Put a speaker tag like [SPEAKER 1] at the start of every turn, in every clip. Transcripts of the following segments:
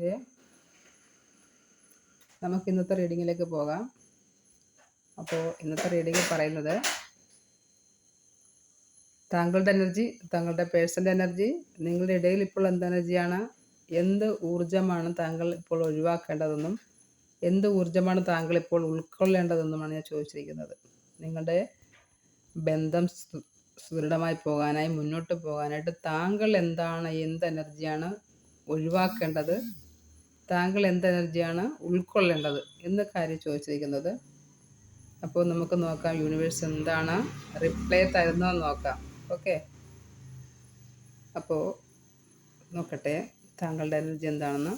[SPEAKER 1] സുഹൃത്തെ നമുക്ക് ഇന്നത്തെ റീഡിങ്ങിലേക്ക് പോകാം. അപ്പോൾ ഇന്നത്തെ റീഡിങ്ങിൽ പറയുന്നത് താങ്കളുടെ എനർജി താങ്കളുടെ പേഴ്സന്റെ എനർജി നിങ്ങളുടെ ഇടയിൽ ഇപ്പോൾ എന്ത് എനർജിയാണ് എന്ത് ഊർജമാണ് താങ്കൾ ഇപ്പോൾ ഒഴിവാക്കേണ്ടതെന്നും എന്ത് ഊർജമാണ് താങ്കൾ ഇപ്പോൾ ഉൾക്കൊള്ളേണ്ടതെന്നുമാണ് ഞാൻ ചോദിച്ചിരിക്കുന്നത്. നിങ്ങളുടെ ബന്ധം സുദൃഢമായി പോകാനായി മുന്നോട്ട് പോകാനായിട്ട് താങ്കൾ എന്താണ് എന്ത് എനർജിയാണ് ഒഴിവാക്കേണ്ടത് താങ്കൾ എന്ത് എനർജിയാണ് ഉൾക്കൊള്ളേണ്ടത് എന്ന കാര്യം ചോദിച്ചിരിക്കുന്നത്. അപ്പോൾ നമുക്ക് നോക്കാം യൂണിവേഴ്സ് എന്താണ് റിപ്ലൈ തരുന്നതെന്ന് നോക്കാം. ഓക്കെ. അപ്പോൾ നോക്കട്ടെ താങ്കളുടെ എനർജി എന്താണെന്ന്.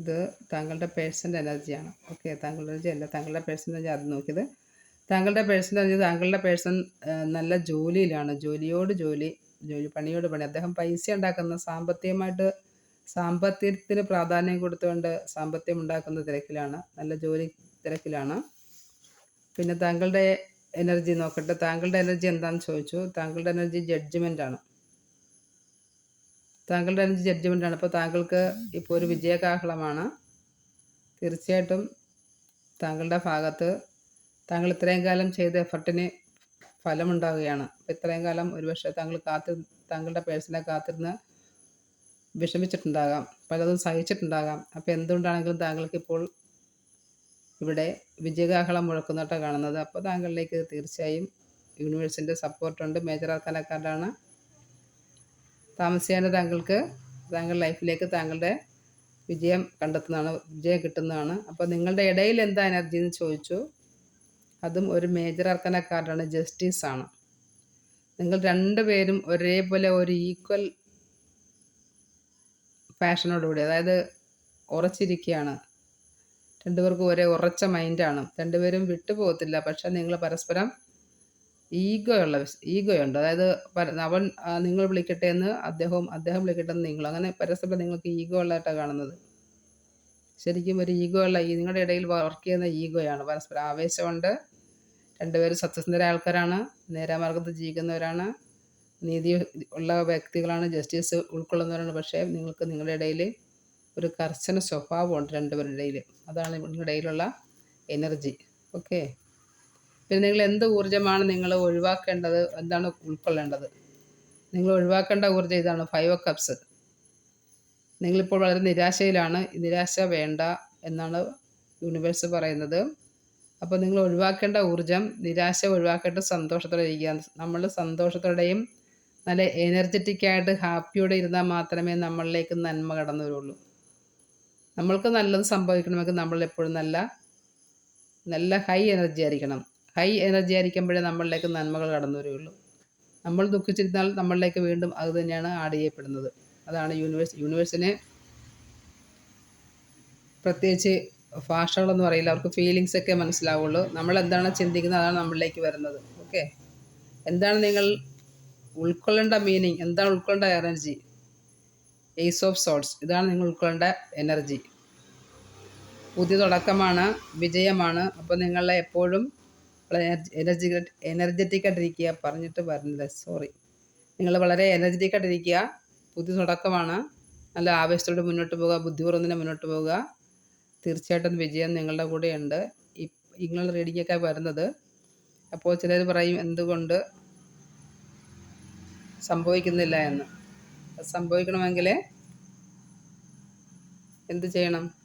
[SPEAKER 1] ഇത് താങ്കളുടെ പേഴ്സന്റെ എനർജിയാണ്. ഓക്കെ താങ്കളുടെ എനർജി അല്ല താങ്കളുടെ പേഴ്സന്റെ എനർജി അത് നോക്കിയത്. താങ്കളുടെ പേഴ്സന്റെ എനർജി താങ്കളുടെ പേഴ്സൺ നല്ല ജോലിയിലാണ്. ജോലിയോട് ജോലി ജോലി പണിയോട് പണി. അദ്ദേഹം പൈസ ഉണ്ടാക്കുന്ന സാമ്പത്തികമായിട്ട് സാമ്പത്തികത്തിന് പ്രാധാന്യം കൊടുത്തുകൊണ്ട് സാമ്പത്തികം ഉണ്ടാക്കുന്ന തിരക്കിലാണ്. നല്ല ജോലി തിരക്കിലാണ്. പിന്നെ താങ്കളുടെ എനർജി നോക്കട്ടെ. താങ്കളുടെ എനർജി എന്താണെന്ന് ചോദിച്ചു. താങ്കളുടെ എനർജി ജഡ്ജ്മെന്റ് ആണ്. താങ്കളുടെ എനർജി ജഡ്ജ്മെന്റ് ആണ്. അപ്പോൾ താങ്കൾക്ക് ഇപ്പോൾ ഒരു വിജയകാഹളമാണ്. തീർച്ചയായിട്ടും താങ്കളുടെ ഭാഗത്ത് താങ്കൾ ഇത്രയും കാലം ചെയ്ത എഫർട്ടിന് ഫലമുണ്ടാവുകയാണ്. ഇത്രയും കാലം ഒരുപക്ഷെ താങ്കൾ കാത്തി താങ്കളുടെ പേഴ്സണെ കാത്തിരുന്ന് വിഷമിച്ചിട്ടുണ്ടാകാം പലതും സഹിച്ചിട്ടുണ്ടാകാം. അപ്പോൾ എന്തുകൊണ്ടാണെങ്കിലും താങ്കൾക്ക് ഇപ്പോൾ ഇവിടെ വിജയകാഹളം മുഴക്കുന്നതായിട്ടാണ് കാണുന്നത്. അപ്പോൾ താങ്കളിലേക്ക് തീർച്ചയായും യൂണിവേഴ്സിന്റെ സപ്പോർട്ടുണ്ട്. മേജർ ആർക്കാനക്കാരാണ് താമസിയാതെ താങ്കൾക്ക് താങ്കളുടെ ലൈഫിലേക്ക് താങ്കളുടെ വിജയം കണ്ടെത്തുന്നതാണ് വിജയം കിട്ടുന്നതാണ്. അപ്പോൾ നിങ്ങളുടെ ഇടയിൽ എന്താ എനർജി എന്ന് ചോദിച്ചു. അതും ഒരു മേജർ അർക്കന കാർഡാണ് ജസ്റ്റിസ് ആണ് നിങ്ങൾ രണ്ടുപേരും ഒരേപോലെ ഒരു ഈക്വൽ ഫാഷനോടുകൂടി. അതായത് ഉറച്ചിരിക്കുകയാണ്. രണ്ടുപേർക്കും ഒരേ ഉറച്ച മൈൻഡാണ്. രണ്ടുപേരും വിട്ടുപോകത്തില്ല. പക്ഷെ നിങ്ങൾ പരസ്പരം ഈഗോ ഉള്ള ഈഗോ ഉണ്ട് അതായത് അവൻ നിങ്ങൾ വിളിക്കട്ടെ എന്ന് അദ്ദേഹവും അദ്ദേഹം വിളിക്കട്ടെ എന്ന് നിങ്ങളും അങ്ങനെ പരസ്പരം നിങ്ങൾക്ക് ഈഗോ ഉള്ളതായിട്ടാണ് കാണുന്നത്. ശരിക്കും ഒരു ഈഗോ ഉള്ള ഈ നിങ്ങളുടെ ഇടയിൽ വർക്ക് ചെയ്യുന്ന ഈഗോയാണ്. പരസ്പരം ആവേശമുണ്ട്. രണ്ടുപേരും സത്യസന്ധരായ ആൾക്കാരാണ്. നേരാമാർഗത്തിൽ ജീവിക്കുന്നവരാണ്. നീതി ഉള്ള വ്യക്തികളാണ് ജസ്റ്റിസ് ഉൾക്കൊള്ളുന്നവരാണ്. പക്ഷേ നിങ്ങൾക്ക് നിങ്ങളുടെ ഇടയിൽ ഒരു കർശന സ്വഭാവമുണ്ട് രണ്ടുപേരുടെ ഇടയിൽ അതാണ് നിങ്ങളുടെ ഇടയിലുള്ള എനർജി ഓക്കെ പിന്നെ നിങ്ങൾ എന്ത് ഊർജമാണ് നിങ്ങൾ ഒഴിവാക്കേണ്ടത്? എന്താണ് ഉൾക്കൊള്ളേണ്ടത്? നിങ്ങൾ ഒഴിവാക്കേണ്ട ഊർജം ഇതാണ് ഫൈവ് കപ്സ് നിങ്ങളിപ്പോൾ വളരെ നിരാശയിലാണ്. നിരാശ വേണ്ട എന്നാണ് യൂണിവേഴ്സ് പറയുന്നത്. അപ്പോൾ നിങ്ങൾ ഒഴിവാക്കേണ്ട ഊർജം നിരാശ ഒഴിവാക്കേണ്ട സന്തോഷത്തോടെ ഇരിക്കുക നമ്മൾ സന്തോഷത്തോടെയും നല്ല എനർജറ്റിക് ആയിട്ട് ഹാപ്പിയോടെ ഇരുന്നാൽ മാത്രമേ നമ്മളിലേക്ക് നന്മ കടന്നു വരുള്ളൂ. നമ്മൾക്ക് നല്ലത് സംഭവിക്കണമെങ്കിൽ നമ്മൾ എപ്പോഴും നല്ല നല്ല ഹൈ എനർജി ആയിരിക്കണം. ഹൈ എനർജി ആയിരിക്കുമ്പോഴേ നമ്മളിലേക്ക് നന്മകൾ കടന്നു വരികയുള്ളൂ നമ്മൾ ദുഃഖിച്ചിരുന്നാൽ നമ്മളിലേക്ക് വീണ്ടും അത് തന്നെയാണ് ആഡ് ചെയ്യപ്പെടുന്നത്. അതാണ് യൂണിവേഴ്സ് യൂണിവേഴ്സിനെ പ്രത്യേകിച്ച് ഭാഷകളൊന്നും അറിയില്ല അവർക്ക് ഫീലിങ്സ് ഒക്കെ മനസ്സിലാവുള്ളൂ. നമ്മൾ എന്താണ് ചിന്തിക്കുന്നത്? അതാണ് നമ്മളിലേക്ക് വരുന്നത്. ഓക്കെ എന്താണ് നിങ്ങൾ ഉൾക്കൊള്ളേണ്ട മീനിങ് എന്താണ് ഉൾക്കൊള്ളേണ്ട എനർജി എയ്സ് ഓഫ് സോട്ട്സ് ഇതാണ് നിങ്ങൾ ഉൾക്കൊള്ളേണ്ട എനർജി പുതിയ തുടക്കമാണ് വിജയമാണ്. അപ്പോൾ നിങ്ങളെ എപ്പോഴും എനർജി എനർജറ്റിക് ആയിട്ടിരിക്കുക പറഞ്ഞിട്ട് പറഞ്ഞില്ല സോറി നിങ്ങൾ വളരെ എനർജറ്റിക് ആയിട്ടിരിക്കുക. പുതിയ തുടക്കമാണ്. നല്ല ആവേശത്തോടെ മുന്നോട്ട് പോകുക ബുദ്ധിപൂർവം മുന്നോട്ട് പോവുക. തീർച്ചയായിട്ടും വിജയം നിങ്ങളുടെ കൂടെയുണ്ട്. ഈ ഇങ്ങനെ റീഡിങ്ങൊക്കെ വരുന്നത്. അപ്പോൾ ചിലർ പറയും എന്തുകൊണ്ട് സംഭവിക്കുന്നില്ല എന്ന്. സംഭവിക്കണമെങ്കിൽ എന്തു ചെയ്യണം?